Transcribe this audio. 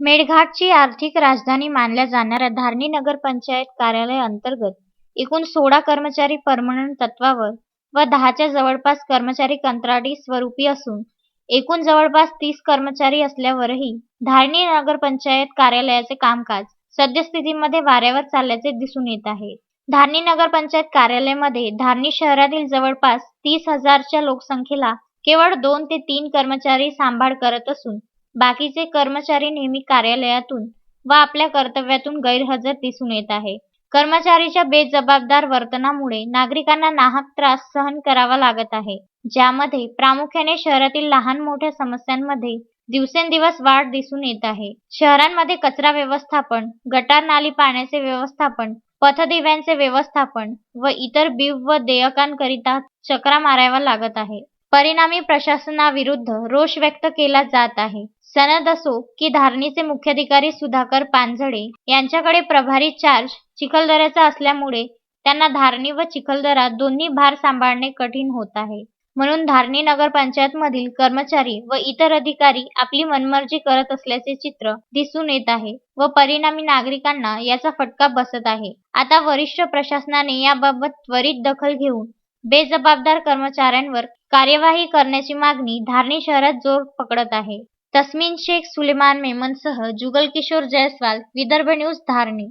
मेळघाटची आर्थिक राजधानी मानल्या जाणाऱ्या धारणी नगरपंचायत कार्यालय अंतर्गत एकूण सोळा कर्मचारी परमनंट तत्त्वावर व दहाच्या जवळपास कर्मचारी कंत्राटी स्वरूपी असून एकूण जवळपास तीस कर्मचारी असल्यावरही धारणी नगरपंचायत कार्यालयाचे कामकाज सद्यस्थितीमध्ये वाऱ्यावर चालल्याचे दिसून येत आहे. धारणी नगरपंचायत कार्यालयामध्ये धारणी शहरातील जवळपास तीस हजारच्या लोकसंख्येला केवळ दोन ते तीन कर्मचारी सांभाळ करत असून बाकीचे कर्मचारी नेहमी कार्यालयातून व आपल्या कर्तव्यातून गैरहजर दिसून येत आहे. कर्मचारीच्या बेजबाबदार वर्तनामुळे नागरिकांना नाहक त्रास सहन करावा लागत आहे. ज्यामध्ये प्रामुख्याने शहरातील लहान मोठ्या समस्यांमध्ये दिवसेंदिवस वाढ दिसून येत आहे. शहरांमध्ये कचरा व्यवस्थापन गटार नाली पाण्याचे व्यवस्थापन पथदिव्यांचे व्यवस्थापन व इतर बीव व देयकांकरिता चकरा माराव्या लागत आहे. परिणामी प्रशासनाविरुद्ध रोष व्यक्त केला जात आहे. सनद असो की धारणीचे मुख्याधिकारी सुधाकर पानझडे यांच्याकडे प्रभारी चार्ज चिखलदऱ्याचा असल्यामुळे त्यांना धारणी व चिखलदरा दोन्ही भार सांभाळणे कठीण होत आहे. म्हणून धारणी नगरपंचायतमधील कर्मचारी व इतर अधिकारी आपली मनमर्जी करत असल्याचे चित्र दिसून येत आहे व परिणामी नागरिकांना याचा फटका बसत आहे. आता वरिष्ठ प्रशासनाने याबाबत त्वरित दखल घेऊन बेजबाबदार कर्मचाऱ्यांवर कार्यवाही करण्याची मागणी धारणी शहरात जोर पकडत आहे. तस्मिन शेख सुलेमान मेमनसह जुगल किशोर जयस्वाल विदर्भ न्यूज धारणी.